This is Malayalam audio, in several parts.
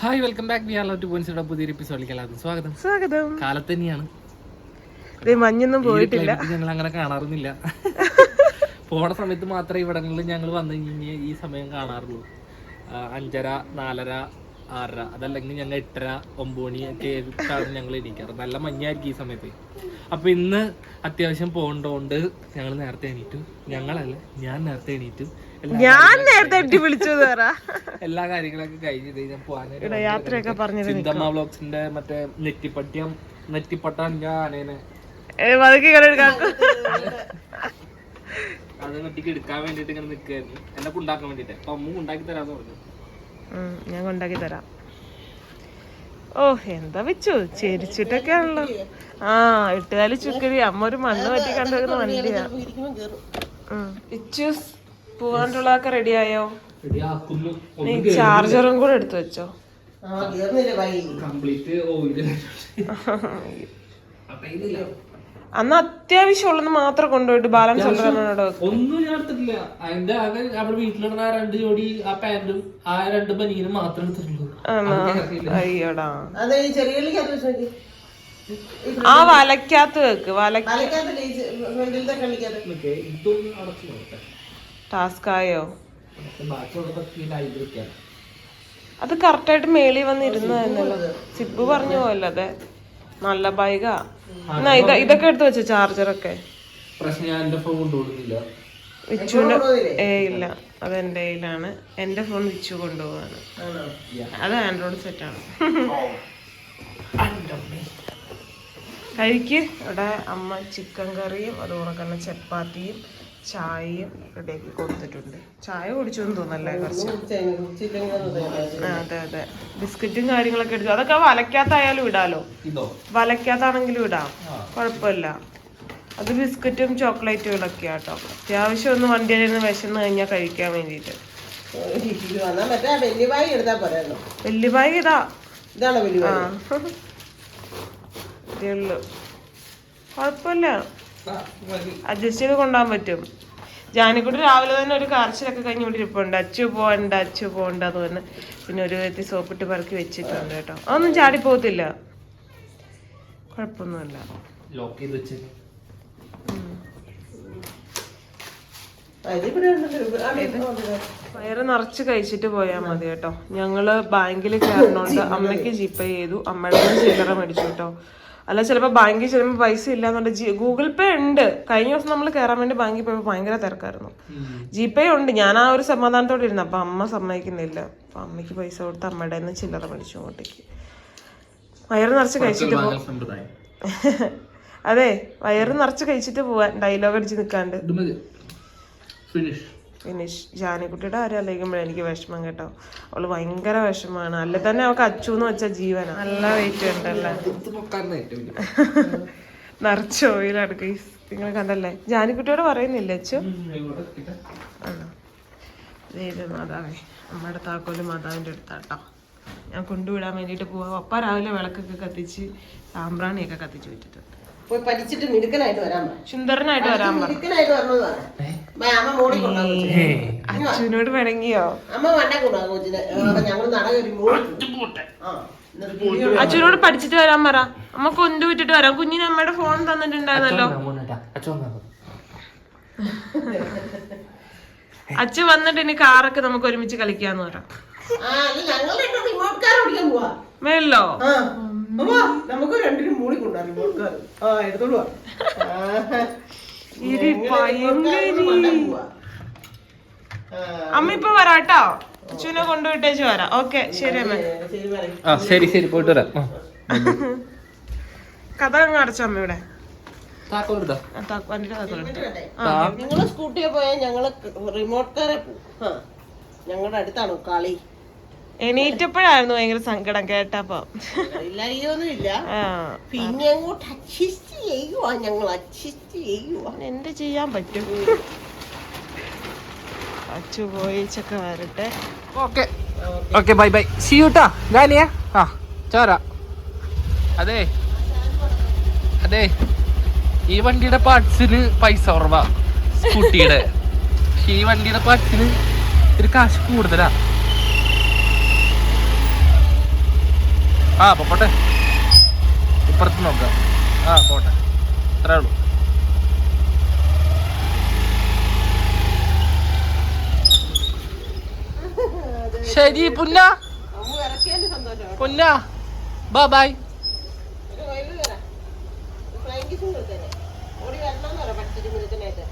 Hi welcome back we are love to പോയിന്റ്സിയുടെ പുതിയൊരു എപ്പിസോഡിലേക്ക് എല്ലാവർക്കും സ്വാഗതം. സ്വാഗതം. കാലത്ത് തന്നെയാണ്. മഞ്ഞൊന്നും പോയിട്ടില്ല. ഞങ്ങൾ അങ്ങനെ കാണാറൊന്നുമില്ല. പോണ സമയത്ത് മാത്രമേ ഇവിടങ്ങളിൽ ഞങ്ങൾ വന്നു കഴിഞ്ഞ് ഈ സമയം കാണാറുള്ളൂ. അഞ്ചര നാലര ആറര അതല്ലെങ്കിൽ ഞങ്ങൾ എട്ടര ഒമ്പത് മണി ഒക്കെ ആയിട്ടാണ് ഞങ്ങൾ എണീക്കാറ്. നല്ല മഞ്ഞായിരിക്കും ഈ സമയത്ത്. അപ്പൊ ഇന്ന് അത്യാവശ്യം പോകേണ്ടതുകൊണ്ട് ഞങ്ങൾ നേരത്തെ എണീറ്റു. ഞങ്ങളല്ല ഞാൻ നേരത്തെ എണീറ്റു. ഞാൻ നേരത്തെ എട്ടി വിളിച്ചു എല്ലാ കാര്യങ്ങളൊക്കെ കഴിഞ്ഞിട്ട് ഞാൻ പോകാൻ യാത്രയൊക്കെ പറഞ്ഞത് ചിന്തമ്മ വ്ലോഗ്സിന്റെ മറ്റേ നെറ്റിപ്പട്ടിയം നെറ്റിപ്പട്ടാൻ ഞാൻ ആനേനെ കാക്കു അത് നെറ്റിക്ക് എടുക്കാൻ വേണ്ടിട്ട് ഇങ്ങനെ നിൽക്കായിരുന്നു എന്നെ ഉണ്ടാക്കാൻ വേണ്ടിട്ട് അപ്പൊ അമ്മ ഉണ്ടാക്കി തരാന്ന് പറഞ്ഞു. ഞാൻ ഉണ്ടാക്കി തരാം. ഓ എന്താ വെച്ചു? ചെരിച്ചിട്ടൊക്കെ ആണല്ലോ. ആ എട്ടുകാലി ചുക്കരി. അമ്മ ഒരു മണ്ണ് പറ്റി കണ്ടുവരുന്ന വണ്ടിയാ. പോവാണ്ടുള്ളതൊക്കെ റെഡി ആയോ? നീ ചാർജറും കൂടെ എടുത്തു വെച്ചോ. അന്ന് അത്യാവശ്യം ഉള്ളത് മാത്രം കൊണ്ടുപോയിട്ട് ബാലൻസ് ഉള്ളതിനോട് ഒന്നും ഞാൻ എടുത്തിട്ടില്ല. അതിന്റെ ആകെ അവിടെ വീട്ടിലിടുന്ന ആ രണ്ട് ജോഡി ആ പാന്റും ആ രണ്ട് ബനീനും മാത്രം എടുത്തിട്ടുള്ളൂ. അയ്യോടാ. ആ വലക്കകത്ത് വെക്ക് വലക്ക നിക്ക്, ഇതൊന്ന് അടച്ചു നോക്കട്ടെ ടാസ്ക് ആയോ എന്നിട്ട് ബാക്കിയുള്ളതൊക്കെ ഈ ലൈവ് വെക്കാം അത് കറക്റ്റായിട്ട് മേളിൽ വന്ന് ഇരുന്നതന്നല്ലോ സിബ് പറഞ്ഞു പോയല്ലോ അതെ. നല്ല ബൈക എന്നാ ഇത് ഇതൊക്കെ എടുത്ത് വെച്ചോ ചാർജറൊക്കെ എന്റെ വിച്ചുവിന്റെ ഏ ഇല്ല. അത് എന്റെ കയ്യിലാണ്. എന്റെ ഫോൺ വിച്ചു കൊണ്ടുപോവാണ്. അത് ആൻഡ്രോയിഡ് സെറ്റാണ് കഴിക്ക്. ഇവിടെ അമ്മ ചിക്കൻ കറിയും അതുപോലെ തന്നെ ചപ്പാത്തിയും ചായയും റെഡിയാക്കി കൊടുത്തിട്ടുണ്ട്. ചായ കുടിച്ചു എന്ന് തോന്നല്ലേ കുറച്ച് അതെ അതെ. ബിസ്ക്കറ്റും കാര്യങ്ങളൊക്കെ എടുത്തു അതൊക്കെ വലക്കാത്തായാലും ഇടാലോ? വലക്കാത്താണെങ്കിലും ഇടാം. കുഴപ്പമില്ല. അത് ബിസ്ക്കറ്റും ചോക്ലേറ്റുകളൊക്കെ കേട്ടോ അത്യാവശ്യം ഒന്ന് വണ്ടിയിൽ നിന്ന് വിശന്ന് കഴിഞ്ഞാൽ കഴിക്കാൻ വേണ്ടിയിട്ട്. വലിയ ബാഗ് ഇതാ. ഇതാണോ കുഴപ്പമില്ല. അഡ്ജസ്റ്റ് ചെയ്ത് കൊണ്ടുപോകാൻ പറ്റും. ജാനിക്കുട്ടി രാവിലെ തന്നെ ഒരു കാർച്ചിലൊക്കെ കഴിഞ്ഞ് ഇവിടെ ഇരിപ്പുണ്ട്. അച്ചു പോകണ്ട അച്ചു പോകണ്ട എന്ന് പറഞ്ഞ് പിന്നെ ഒരു വ്യക്തി സോപ്പിട്ട് പറക്കി വെച്ചിട്ടുണ്ട് കേട്ടോ. അതൊന്നും ചാടി പോകത്തില്ല. കുഴപ്പമൊന്നുമില്ല. ലോക്ക് ചെയ്ത് വെച്ച്. വയറ് നിറച്ച് കഴിച്ചിട്ട് പോയാൽ മതി കേട്ടോ. ഞങ്ങൾ ബാങ്കിൽ കയറണോണ്ട് അമ്മയ്ക്ക് ജിപ്പേ ചെയ്തു. അമ്മയുടെ ചില്ലറ മേടിച്ചു കേട്ടോ. അല്ല ചിലപ്പോൾ ബാങ്കിൽ ചെല്ലുമ്പോൾ പൈസ ഇല്ലാന്നുണ്ട്. ജി ഗൂഗിൾ പേ ഉണ്ട്. കഴിഞ്ഞ ദിവസം നമ്മൾ കയറാൻ വേണ്ടി ബാങ്കിൽ പോയപ്പോൾ ഭയങ്കര തിരക്കായിരുന്നു. ജി പേ ഉണ്ട്. ഞാൻ ആ ഒരു സമാധാനത്തോടെ ഇരുന്നു. അപ്പം അമ്മ സമ്മതിക്കുന്നില്ല. അപ്പം അമ്മയ്ക്ക് പൈസ കൊടുത്ത് അമ്മയുടെ നിന്ന് ചില്ലറ മേടിച്ചു അങ്ങോട്ടേക്ക് വയറ് നിറച്ച് കഴിച്ചിട്ട് പോ വാങ്ങൽ സമ്പ്രദായം അതെ വയറ് നിറച്ച് കഴിച്ചിട്ട് പോവാൻ ഡയലോഗ് അടിച്ച് നിൽക്കാണ്ട് ഫിനിഷ് ഫിനിഷ് ജാനിക്കുട്ടിയുടെ കാര്യം ആലോചിക്കുമ്പോഴേ എനിക്ക് വിഷമം കേട്ടോ. അവൾ ഭയങ്കര വിഷമാണ് അല്ല തന്നെ അവൾക്ക് അച്ചു എന്ന് വെച്ച ജീവന. നല്ല വെയിറ്റ് ഉണ്ടല്ലേ? നിറച്ച് ഓയിലാണ് ഗൈസ് നിങ്ങൾ കണ്ടല്ലേ? ജാനിക്കുട്ടിയോട് പറയുന്നില്ല അച്ചു. ആണോ? ദേ ഇത് മാതാവേ അമ്മയുടെ താക്കോൽ മാതാവിന്റെ അടുത്താട്ടോ. ഞാൻ കൊണ്ടുവിടാൻ വേണ്ടിയിട്ട് പോവാം. ഒപ്പ രാവിലെ വിളക്കൊക്കെ കത്തിച്ച് സാമ്പ്രാണിയൊക്കെ കത്തിച്ച് വെച്ചിട്ടുണ്ട് പോയി പഠിച്ചിട്ട് മിടുക്കനായിട്ട് വരാൻ പറ. സുന്ദരനായിട്ട് വരാൻ പറ. മിടുക്കനായിട്ട് വരണമെന്നാണ് അമ്മ മോളിൽ കൊണ്ടാ അച്ഛനോട് പിണങ്ങിയോ അമ്മ വന്നെ കൊണ്ടാ കൊച്ചിനെ. ഞങ്ങൾ നട മോളി അച്ഛനോട് പഠിച്ചിട്ട് വരാൻ പറ. അമ്മ കൊണ്ടു വിട്ടിട്ട് വരാം. കുഞ്ഞിന് അമ്മയുടെ ഫോൺ തന്നിട്ടുണ്ടായിരുന്നല്ലോ. അച്ഛൻ വന്നാ അച്ഛൻ വന്നിട്ട് ഇനി കാറൊക്കെ നമുക്ക് ഒരുമിച്ച് കളിക്കാന്ന് പറയാം ആ. അമ്മ നമുക്ക് രണ്ടിനും മൂളി കൊണ്ടാ റിമോട്ട് കാർ ആ. എടുത്തോളൂ അമ്മ ഇപ്പൊ വരാട്ടോ അച്ഛനെ കൊണ്ടുവിട്ടേച്ച് വരാം. ഓക്കെ ശരി അമ്മ. ശരി ആ ശരി ശരി പോയിട്ട് വരാം. കഥ അങ്ങ് അടച്ച അമ്മ താക്കോൽ നിങ്ങൾ സ്കൂട്ടിയെ പോയാൽ ഞങ്ങൾ റിമോട്ട് കാറെ ഞങ്ങളുടെ അടുത്താണോ കളി. എണീറ്റപ്പോഴായിരുന്നു ഭയങ്കര സങ്കടം കേട്ടപ്പോ. പിന്നെ അങ്ങോട്ട് അഡ്ജസ്റ്റ് ചെയ്യുവാ ഞങ്ങൾ അഡ്ജസ്റ്റ് ചെയ്യുവാ. എന്ത് ചെയ്യാൻ പറ്റും? അച്ചു പോയിച്ചൊക്കെ വരട്ടെ. Okay. Okay bye bye. See you ട്ടാ. ഗാനിയ. ആ ചോര. അതെ. അതെ. ഈ വണ്ടിയുടെ പാർട്സിന് പൈസ കുറവാ. സ്കൂട്ടിയുടെ. ഈ വണ്ടിയുടെ പാർട്സിന് ഒരു കാശ് കൂടുതലാ. ആ പോട്ടെ. ഇപ്പുറത്ത് നോക്കാം. ആ പോട്ടെ. അത്രേ ഉള്ളൂ. ശരി പുന്ന. പുന്ന. ബൈ ബൈ ഒരു വയലിൽ വരാം ഫ്ലൈങ് കിസും കൊടുത്തേനെ ഓടി വരണമെന്ന് പറയാം പഠിച്ചിട്ട് മിനിറ്റിനായിട്ട്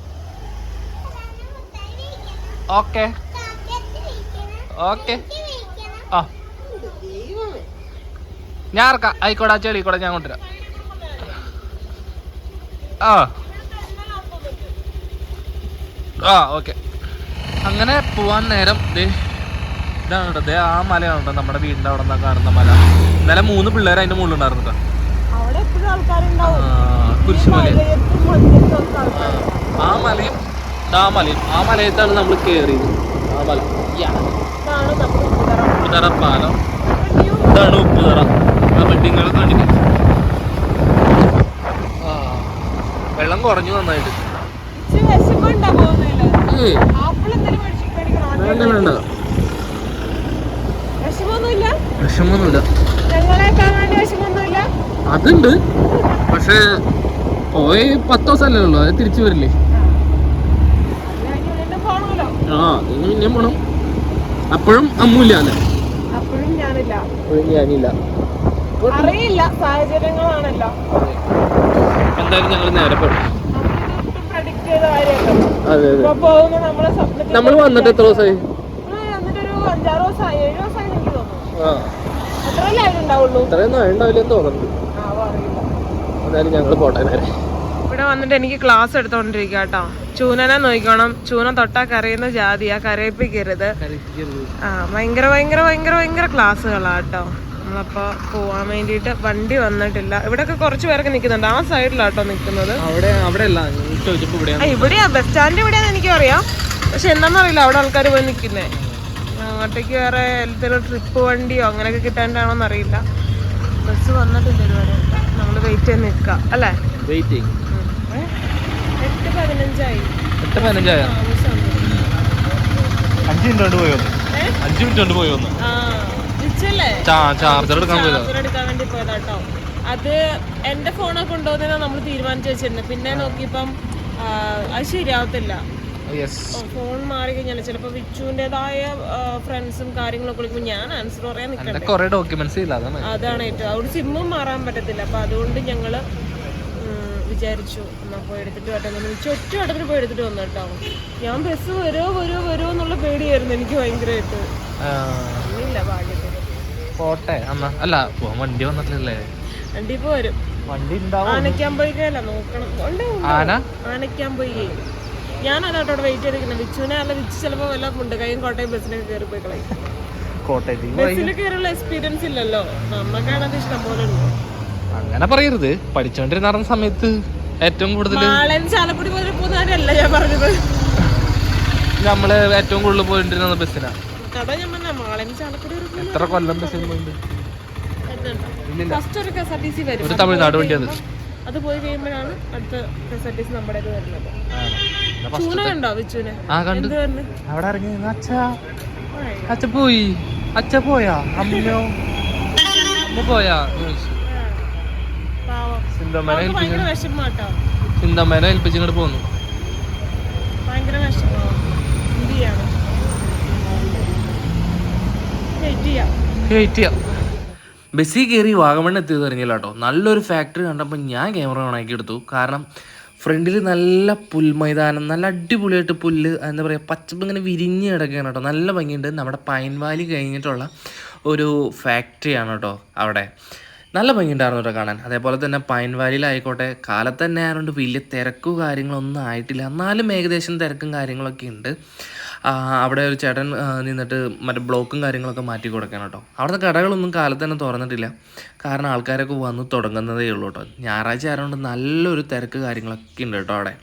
ഓക്കെ. ഓക്കെ. ആ. ഞാൻ ഇറക്കാം. ആയിക്കോട്ടെ ആ കൂടെ ഞാൻ കൊണ്ടുവരാം. ആ. ആ ഓക്കെ. അങ്ങനെ പോവാൻ നേരം ദേ ഇതാണ് കേട്ടോ ദേ ആ മലയാണ് കേട്ടോ നമ്മുടെ വീടിന്റെ അവിടെ നിന്നാണ് കാണുന്ന മല. ഇന്നലെ മൂന്ന് പിള്ളേർ അതിന്റെ മുകളിൽ ഉണ്ടായിരുന്നു കേട്ടോ കുരിശുമല. ആ മലയും ആ മലയും. ആ മലയത്താണ് നമ്മൾ കയറിയത് ആ മല. യാ. ഇതാണ് നമ്മുടെ ഉത്തരം ഉപ്പുതറ പാലം ഇതാണ് ഉപ്പുതറ ആ ബിൽഡിങ്ങൾ കണ്ടിട്ട് ആ വെള്ളം കുറഞ്ഞു നന്നായിട്ട് ഇച്ചിരി വിശപ്പുണ്ടാ പോകുന്നില്ല ഏയ്, ആപ്പിൾ എന്തെങ്കിലും മേടിച്ച് നന്നായിട്ട്. വേണ്ട വേണ്ട. വിഷമൊന്നുമില്ല അതുണ്ട്. പക്ഷേ പോയി പത്ത് ദിവസമല്ലേ ഉള്ളൂ. അത് തിരിച്ചു വരില്ലേ? ആ. നിങ്ങൾ പിന്നെയും പോണം. അപ്പോഴും അമ്മൂല്ല അല്ലേ? അപ്പോഴും ഞാനില്ല. അറിയില്ല സാഹചര്യങ്ങളാണല്ലോ. എന്തായാലും ഞങ്ങൾ നേരെ അതെ നമ്മൾ വന്നിട്ട് എത്ര ദിവസമായി തോന്നുന്നു. ഇത്രയൊന്നും എന്തായാലും ഞങ്ങൾ പോട്ടെ നേരെ. ഇവിടെ വന്നിട്ട് എനിക്ക് ക്ലാസ് എടുത്തോണ്ടിരിക്കുക കേട്ടോ ചൂനനെ നോക്കണം ചൂന തൊട്ടാ കരയുന്ന ജാതിയാ. കരയിപ്പിക്കരുത്. ആ ഭയങ്കര ഭയങ്കര ഭയങ്കര ഭയങ്കര ക്ലാസ്സുകളാ കേട്ടോ നമ്മളപ്പോ പോവാൻ വേണ്ടിയിട്ട് വണ്ടി വന്നിട്ടില്ല. ഇവിടെയൊക്കെ കുറച്ചു പേരൊക്കെ നിൽക്കുന്നുണ്ട്. ആ സൈഡിലാട്ടോ നിൽക്കുന്നത്. അവിടെ അവിടെ ഇവിടെയാ. ബസ് സ്റ്റാൻഡ് ഇവിടെയാന്ന് എനിക്ക് അറിയാം പക്ഷെ എന്താണെന്നറിയില്ല അവിടെ ആൾക്കാർ പോയി നിൽക്കുന്നേ. അങ്ങോട്ടേക്ക് വേറെ എന്തെങ്കിലും ട്രിപ്പ് വണ്ടിയോ അങ്ങനെയൊക്കെ കിട്ടാണ്ടാണോന്ന് അറിയില്ല. ബസ് വന്നിട്ടില്ല ഇതുവരെ. നമ്മൾ വെയിറ്റ് ചെയ്ത് നിൽക്കാം. അല്ലേ? വെയിറ്റിംഗ്? എട്ട് പതിനഞ്ചായി. എട്ട് പതിനഞ്ചായോ. അഞ്ച് മിനിറ്റ് കൊണ്ട് പോയോ അഞ്ച് മിനിറ്റ് കൊണ്ട് പോയോ ആ ചാർജർ എടുക്കാൻ വേണ്ടി പോയതാട്ടോ. അത് എന്റെ ഫോണൊക്കെ കൊണ്ടുപോകുന്നതിനാ നമ്മൾ തീരുമാനിച്ചു വെച്ചിരുന്നു. പിന്നെ നോക്കിയപ്പം അത് ശരിയാവത്തില്ല. ഫോൺ മാറി കഴിഞ്ഞാൽ ചിലപ്പോ വിച്ചുവിന്റേതായ ഫ്രണ്ട്സും കാര്യങ്ങളൊക്കെ വിളിക്കുമ്പോൾ ഞാൻ ആൻസർ പറയാൻ നിൽക്കണം അതാണ്. ഏറ്റവും അവിടെ സിമ്മും മാറാൻ പറ്റത്തില്ല. അപ്പൊ അതുകൊണ്ട് ഞങ്ങൾ വിചാരിച്ചു എന്നാ പോയി എടുത്തിട്ട് വട്ടെ വിളിച്ചു ഒറ്റ വട്ടത്തിൽ പോയി എടുത്തിട്ട് വന്നു കേട്ടോ. ഞാൻ ബസ് വരുമോ വരുമോ വരുമോ എന്നുള്ള പേടിയായിരുന്നു എനിക്ക് ഭയങ്കരമായിട്ട് ഇല്ല ഭാഗ്യത്തിന് പോട്ടെ എന്നാ അല്ല പോവാൻ വണ്ടി വന്നിട്ടില്ലല്ലേ? വണ്ടി പോരും വണ്ടി ഉണ്ടാവും ആനയ്ക്കാൻ പോയിക്കല്ല നോക്കണം. ആന? ആനയ്ക്കാൻ പോയി. ഞാൻ അവിടെ വെയിറ്റ് ചെയ്തിരിക്കുന്നത്. വിച്ചുവിനെ അല്ല വിച്ച് ചിലപ്പോ വല്ല മുണ്ടകയും കോട്ടയം ബസ്സിനൊക്കെ കയറി പോയി കളയും. ബസ്സിൽ കയറിയുള്ള എക്സ്പീരിയൻസ് ഇല്ലല്ലോ. നമുക്കാണത് ഇഷ്ടം പോലെ ഉണ്ട്. അങ്ങനെ പറയരുത്. പഠിച്ചോണ്ടിരുന്ന സമയത്ത് ഏറ്റവും കൂടുതൽ ചാലക്കുടി പോലെ പോകുന്ന ഞാൻ പറഞ്ഞത്. നമ്മൾ ഏറ്റവും കൂടുതൽ പോയിട്ടിരുന്ന ബസ്സിനാ. കട ഞാൻ പറഞ്ഞ മാളൻ ചാലക്കുടി ഒരു പോലെ എത്ര കൊല്ലം പോയിട്ടുണ്ട് ഇല്ലില്ല ഫസ്റ്റ് ഒരു K S R T C വരും. ഒരു തമിഴ്നാട് വണ്ടി അത് പോയി കഴിയുമ്പോഴാണ് അടുത്ത K S R T C നമ്മുടെ വരുന്നത്. ആണോ? ചൂന കണ്ടോ വിച്ചുവിനെ? ആ കണ്ടു. എന്ത് പറഞ്ഞു അവിടെ ഇറങ്ങി അച്ഛ. അച്ഛ പോയി. അച്ഛ പോയാ? അമ്മയോ? അമ്മ പോയാ? പാവം. സിന്തമ്മേനെ അവൾക്ക് ഏൽപ്പിച്ചു ഭയങ്കര വിഷമാട്ടോ സിന്തമ്മേനെ ഏൽപ്പിച്ചിങ്ങോട്ട് പോന്നു ഭയങ്കര വിഷമോ എന്ത് ചെയ്യാണ് ബസ്സിൽ കയറി വാഗമൺ എത്തിയത് അറിഞ്ഞില്ല കേട്ടോ നല്ലൊരു ഫാക്ടറി കണ്ടപ്പോൾ ഞാൻ ക്യാമറ ഓണാക്കി എടുത്തു. കാരണം ഫ്രണ്ടിൽ നല്ല പുൽമൈതാനം നല്ല അടിപൊളിയായിട്ട് പുല്ല് എന്താ പറയുക പച്ചപ്പ് ഇങ്ങനെ വിരിഞ്ഞ് കിടക്കുകയാണ് കേട്ടോ. നല്ല ഭംഗിയുണ്ട്. നമ്മുടെ പൈൻ വാലി കഴിഞ്ഞിട്ടുള്ള ഒരു ഫാക്ടറിയാണ് കേട്ടോ അവിടെ. നല്ല ഭംഗിയുണ്ടായിരുന്നു കേട്ടോ കാണാൻ. അതേപോലെ തന്നെ പൈൻ വാലിയിലായിക്കോട്ടെ കാലത്ത് തന്നെ ആയതുകൊണ്ട് വലിയ തിരക്കും കാര്യങ്ങളൊന്നും ആയിട്ടില്ല. എന്നാലും ഏകദേശം തിരക്കും കാര്യങ്ങളൊക്കെ ഉണ്ട്. അവിടെ ഒരു ചേട്ടൻ നിന്നിട്ട് മറ്റേ ബ്ലോക്കും കാര്യങ്ങളൊക്കെ മാറ്റി കൊടുക്കണം കേട്ടോ. അവിടുത്തെ കടകളൊന്നും കാലത്ത് തന്നെ തുറന്നിട്ടില്ല. കാരണം ആൾക്കാരൊക്കെ വന്ന് തുടങ്ങുന്നതേ ഉള്ളൂ കേട്ടോ. ഞായറാഴ്ച ആയതുകൊണ്ട് നല്ലൊരു തിരക്ക് കാര്യങ്ങളൊക്കെ ഉണ്ട് കേട്ടോ അവിടെ.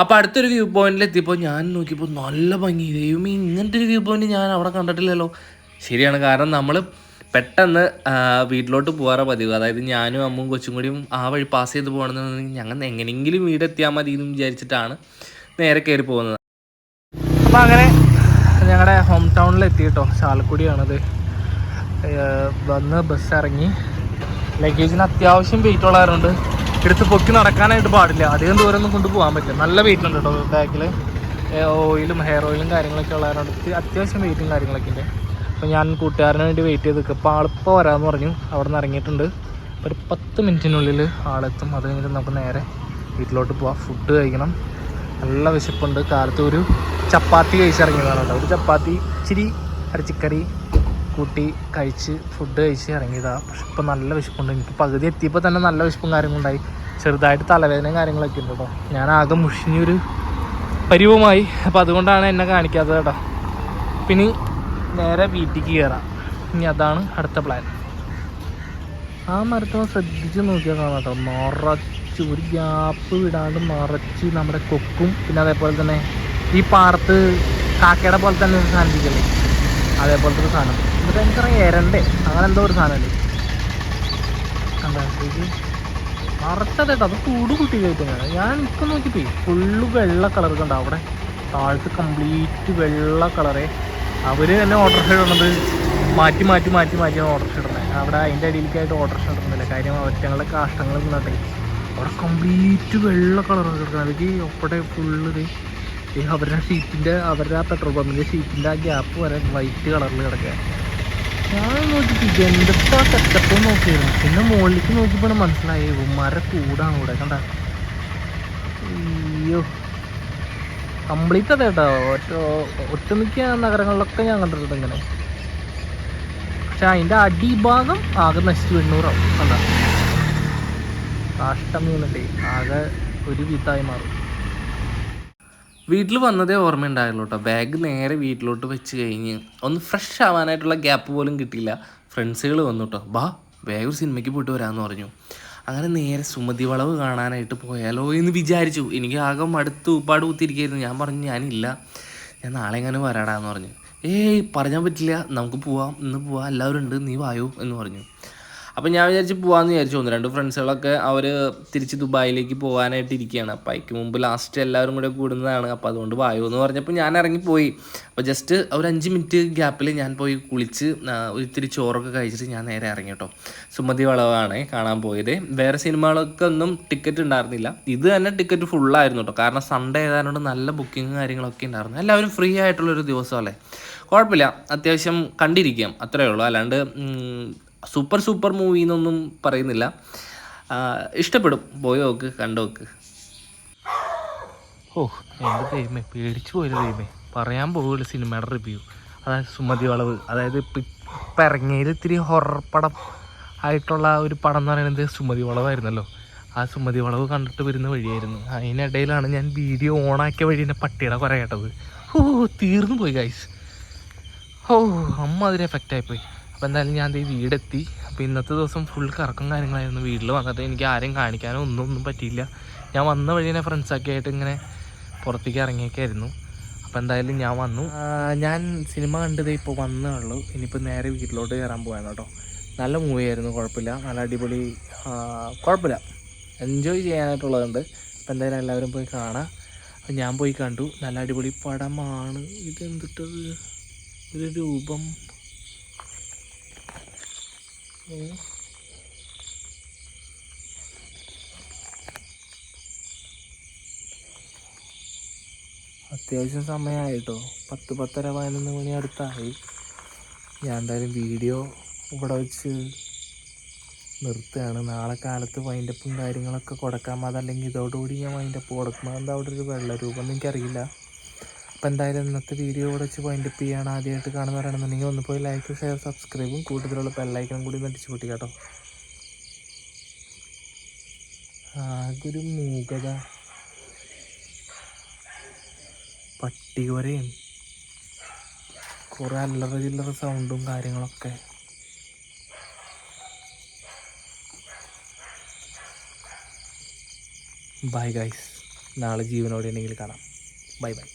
അപ്പോൾ അടുത്തൊരു വ്യൂ പോയിന്റിൽ എത്തിയപ്പോൾ ഞാൻ നോക്കിയപ്പോൾ നല്ല ഭംഗി. ദൈവമേ ഇങ്ങനത്തെ ഒരു വ്യൂ പോയിന്റ് ഞാൻ അവിടെ കണ്ടിട്ടില്ലല്ലോ. ശരിയാണ്. കാരണം നമ്മൾ പെട്ടെന്ന് വീട്ടിലോട്ട് പോകാറ പതിവ്. അതായത് ഞാനും അമ്മും കൊച്ചും കൂടിയും ആ വഴി പാസ് ചെയ്ത് പോകണമെന്നുണ്ടെങ്കിൽ ഞങ്ങൾ എങ്ങനെയെങ്കിലും വീടെത്തിയാൽ മതി എന്ന് വിചാരിച്ചിട്ടാണ് നേരെ കയറി പോകുന്നത്. അപ്പം അങ്ങനെ ഞങ്ങളുടെ ഹോം ടൗണിൽ എത്തി കേട്ടോ ചാലക്കുടിയാണത്. വന്ന് ബസ് ഇറങ്ങി. ലഗേജിന് അത്യാവശ്യം വെയിറ്റ് ഉള്ളവരുണ്ട്. എടുത്ത് പൊക്കി നടക്കാനായിട്ട് പാടില്ല. അധികം ദൂരം ഒന്നും കൊണ്ടുപോകാൻ പറ്റില്ല. നല്ല വെയിറ്റ് ഉണ്ട് കേട്ടോ ബാക്കിൽ ഓയിലും ഹെയർ ഓയിലും കാര്യങ്ങളൊക്കെ ഉള്ളവരുണ്ട് അത്യാവശ്യം വെയിറ്റും കാര്യങ്ങളൊക്കെ ഉണ്ട്. അപ്പോൾ ഞാൻ കൂട്ടുകാരന് വേണ്ടി വെയിറ്റ് ചെയ്ത് നിൽക്കുക അപ്പോൾ ആളിപ്പോൾ വരാമെന്ന് പറഞ്ഞു. അവിടെ നിന്ന് ഇറങ്ങിയിട്ടുണ്ട് ഒരു പത്ത് മിനിറ്റിനുള്ളിൽ ആളെത്തും. അത് കഴിഞ്ഞിട്ട് നമുക്ക് നേരെ വീട്ടിലോട്ട് പോവാം. ഫുഡ് കഴിക്കണം. നല്ല വിശപ്പുണ്ട്. കാലത്ത് ഒരു ചപ്പാത്തി കഴിച്ചിറങ്ങിയതാണ് കേട്ടോ. ഒരു ചപ്പാത്തി ഇച്ചിരി ഇറച്ചിക്കറി കൂട്ടി കഴിച്ച് ഫുഡ് കഴിച്ച് ഇറങ്ങിയതാണ് പക്ഷെ ഇപ്പം നല്ല വിശപ്പുണ്ട്. എനിക്ക് പകുതി എത്തിയപ്പോൾ തന്നെ നല്ല വിശപ്പും കാര്യങ്ങളുണ്ടായി. ചെറുതായിട്ട് തലവേദനയും കാര്യങ്ങളൊക്കെ ഉണ്ട് കേട്ടോ. ഞാൻ ആകെ മുഷിഞ്ഞൊരു പരിവുമായി. അപ്പോൾ അതുകൊണ്ടാണ് എന്നെ കാണിക്കാത്തത് കേട്ടോ. പിന്നെ നേരെ വീട്ടിലേക്ക് കയറാം. ഇനി അതാണ് അടുത്ത പ്ലാൻ ആ മരത്തോ ശ്രദ്ധിച്ച് നോക്കിയാൽ കാണാം കേട്ടോ. നിറച്ച് ഒരു ഗ്യാപ്പ് വിടാണ്ട് നിറച്ച് നമ്മുടെ കൊക്കും പിന്നെ അതേപോലെ തന്നെ ഈ പാടത്ത് കാക്കയുടെ പോലെ തന്നെ ഒരു സാധനം ഇരിക്കല്ലേ? അതേപോലത്തെ ഒരു സാധനം. എന്നിട്ട് എനിക്കറിയാം എരണ്ടേ. അങ്ങനെ എന്തോ ഒരു സാധനമല്ലേ കണ്ടോ? ഇത് നിറച്ചത് കേട്ടോ അത് കൂട് കുട്ടി ഞാൻ ഇപ്പം നോക്കിപ്പോയി ഫുള്ള് വെള്ള കളർ കണ്ടോ അവിടെ താഴത്ത് കംപ്ലീറ്റ് വെള്ള കളറേ അവർ തന്നെ ഓർഡർ ഇടുന്നത് മാറ്റി മാറ്റി മാറ്റി മാറ്റിയാണ് ഓർഡർ ഇടുന്നത് അവിടെ അതിന്റെ അടിയിലേക്കായിട്ട് ഓർഡർ ഇടുന്നില്ല കാര്യം അവറ്റങ്ങളുടെ കാഷ്ടങ്ങൾ നിന്നിട്ടേ. അവിടെ കംപ്ലീറ്റ് വെള്ള കളർ കിടക്കുന്നത്. അതിലേക്ക് ഒപ്പടെ ഫുള്ള് ഈ അവരുടെ ഷീറ്റിന്റെ അവരുടെ ആ പെട്രോൾ പമ്പിന്റെ ഷീറ്റിന്റെ ആ ഗ്യാപ്പ് വരെ വൈറ്റ് കളറിൽ കിടക്കുക. ഞാൻ നോക്കിയിട്ട് എന്തൊക്കെ സെറ്റപ്പ് നോക്കിയിരുന്നു. പിന്നെ മുകളിലേക്ക് നോക്കിയപ്പോൾ മനസ്സിലായി. ഉമ്മാരെ കൂടാണ് ഇവിടെ. കണ്ട? അയ്യോ. കംപ്ലീറ്റ് അതെ കേട്ടോ. ഒറ്റ ഒറ്റമിക്ക നഗരങ്ങളിലൊക്കെ ഞാൻ കണ്ടിട്ടുണ്ട് ഇങ്ങനെ. പക്ഷെ അതിന്റെ അടിഭാഗം ആകെ നശിച്ചു എണ്ണൂറാവും. കണ്ട? കാഷ്ടം വീണിട്ടേ ആകെ ഒരു വിത്തായി മാറും. വീട്ടിൽ വന്നതേ ഓർമ്മയുണ്ടായുള്ളൂ കേട്ടോ ബാഗ് നേരെ വീട്ടിലോട്ട് വെച്ച് കഴിഞ്ഞ് ഒന്ന് ഫ്രഷ് ആവാനായിട്ടുള്ള ഗ്യാപ്പ് പോലും കിട്ടിയില്ല. ഫ്രണ്ട്സുകൾ വന്നു കേട്ടോ ബാ വേഗം സിനിമയ്ക്ക് പോയിട്ട് വരാമെന്ന് പറഞ്ഞു. അങ്ങനെ നേരെ സുമതി വളവ് കാണാനായിട്ട് പോയാലോ എന്ന് വിചാരിച്ചു. എനിക്ക് ആകെ മടുത്ത് ഉപ്പാട് കുത്തിയിരിക്കായിരുന്നു ഞാൻ പറഞ്ഞു ഞാനില്ല. ഞാൻ നാളെ എങ്ങനെ വരാടാന്ന് പറഞ്ഞു. ഏയ് പറഞ്ഞാൽ പറ്റില്ല. നമുക്ക് പോവാം. ഇന്ന് പോവാം. എല്ലാവരും ഉണ്ട്. നീ വായോ എന്ന് പറഞ്ഞു. അപ്പം ഞാൻ വിചാരിച്ച് പോകാമെന്ന് വിചാരിച്ചു ഒന്ന് രണ്ട് ഫ്രണ്ട്സുകളൊക്കെ അവർ തിരിച്ച് ദുബായിലേക്ക് പോകാനായിട്ട് ഇരിക്കുകയാണ്. അപ്പം അതിക്ക് മുമ്പ് ലാസ്റ്റ് എല്ലാവരും കൂടെ കൂടുന്നതാണ്. അപ്പോൾ അതുകൊണ്ട് വായോ എന്ന് പറഞ്ഞപ്പോൾ ഞാൻ ഇറങ്ങിപ്പോയി. അപ്പോൾ ജസ്റ്റ് ഒരു അഞ്ച് മിനിറ്റ് ഗ്യാപ്പിൽ ഞാൻ പോയി കുളിച്ച് ഒരിത്തിരി ചോറൊക്കെ കഴിച്ചിട്ട് ഞാൻ നേരെ ഇറങ്ങി കേട്ടോ സുമതി വളവാണ് കാണാൻ പോയത്. വേറെ സിനിമകളൊക്കെ ഒന്നും ടിക്കറ്റ് ഉണ്ടായിരുന്നില്ല. ഇത് തന്നെ ടിക്കറ്റ് ഫുള്ളായിരുന്നു കേട്ടോ കാരണം സൺഡേ ആയതുകൊണ്ട് നല്ല ബുക്കിങ്ങും കാര്യങ്ങളൊക്കെ ഉണ്ടായിരുന്നു. എല്ലാവരും ഫ്രീ ആയിട്ടുള്ളൊരു ദിവസമല്ലേ കുഴപ്പമില്ല. അത്യാവശ്യം കണ്ടിരിക്കാം. അത്രയേ ഉള്ളൂ. അല്ലാണ്ട് സൂപ്പർ സൂപ്പർ മൂവി എന്നൊന്നും പറയുന്നില്ല. ഇഷ്ടപ്പെടും. പോയി നോക്ക് കണ്ടു നോക്ക്. ഓ എന്റെ ദൈവമേ പേടിച്ചു പോയത് ദൈവമേ. പറയാൻ പോകുള്ളൂ സിനിമയുടെ റിവ്യൂ അതായത് സുമതി വളവ്. അതായത് ഇപ്പം ഇറങ്ങിയതിൽ ഇത്തിരി ഹൊറർ പടം ആയിട്ടുള്ള ഒരു പടം എന്ന് പറയുന്നത് സുമതി വളവായിരുന്നല്ലോ. ആ സുമതി വളവ് കണ്ടിട്ട് വരുന്ന വഴിയായിരുന്നു. അതിനിടയിലാണ് ഞാൻ വീഡിയോ ഓണാക്കിയ വഴി എന്റെ പട്ടിയുടെ കുറേ കേട്ടത്. ഓ തീർന്നു പോയി ഗൈസ് ഓ അമ്മ അതിന് എഫക്റ്റ് ആയിപ്പോയി. അപ്പോൾ എന്തായാലും ഞാൻ ഈ വീടെത്തി. അപ്പോൾ ഇന്നത്തെ ദിവസം ഫുൾ കറക്കം കാര്യങ്ങളായിരുന്നു. വീട്ടിൽ വന്നിട്ട് എനിക്ക് ആരെയും കാണിക്കാനോ ഒന്നും ഒന്നും പറ്റിയില്ല. ഞാൻ വന്ന വഴി തന്നെ ഫ്രണ്ട്സൊക്കെ ആയിട്ട് ഇങ്ങനെ പുറത്തേക്ക് ഇറങ്ങിയൊക്കെയായിരുന്നു അപ്പോൾ എന്തായാലും ഞാൻ വന്നു. ഞാൻ സിനിമ കണ്ടത് ഇപ്പോൾ വന്നേ ഉള്ളൂ. ഇനിയിപ്പോൾ നേരെ വീട്ടിലോട്ട് കയറാൻ പോവാണ് കേട്ടോ. നല്ല മൂവിയായിരുന്നു കുഴപ്പമില്ല. നല്ല അടിപൊളി കുഴപ്പമില്ല. എൻജോയ് ചെയ്യാനായിട്ടുള്ളതുണ്ട്. അപ്പോൾ എന്തായാലും എല്ലാവരും പോയി കാണാം. ഞാൻ പോയി കണ്ടു. നല്ല അടിപൊളി പടമാണ്. ഇതെന്തിട്ടത്? ഒരു രൂപം? അത്യാവശ്യം സമയമായിട്ടോ പത്ത് പത്തര പതിനൊന്ന് മണി അടുത്തായി. ഞാൻ എന്തായാലും വീഡിയോ ഇവിടെ വെച്ച് നിർത്തുകയാണ്. നാളെ കാലത്ത് വൈൻഡപ്പും കാര്യങ്ങളൊക്കെ കൊടുക്കാം. അതല്ലെങ്കിൽ ഇതോടുകൂടി ഞാൻ വൈൻഡപ്പ് കൊടുക്കണം എന്താ അവിടെ ഒരു വെള്ളരൂപം എനിക്കറിയില്ല. അപ്പോൾ എന്തായാലും ഇന്നത്തെ വീഡിയോ കൂടെ വെച്ച് വൈൻഡപ്പ് ചെയ്യാണ്. ആദ്യമായിട്ട് കാണുന്നവരാണെന്നുണ്ടെങ്കിൽ ഒന്ന് പോയി ലൈക്ക് ഷെയർ സബ്സ്ക്രൈബും കൂടുതലുള്ള ബെല്ലൈക്കനും കൂടി നടിച്ചു പൊട്ടി കേട്ടോ. ആകെ ഒരു മൂകത പട്ടികൊരയും കുറേ അല്ലറ ചില്ലറ സൗണ്ടും കാര്യങ്ങളൊക്കെ. ബൈ ഗൈസ് നാളെ ജീവനോടെ ഉണ്ടെങ്കിൽ കാണാം. Bye bye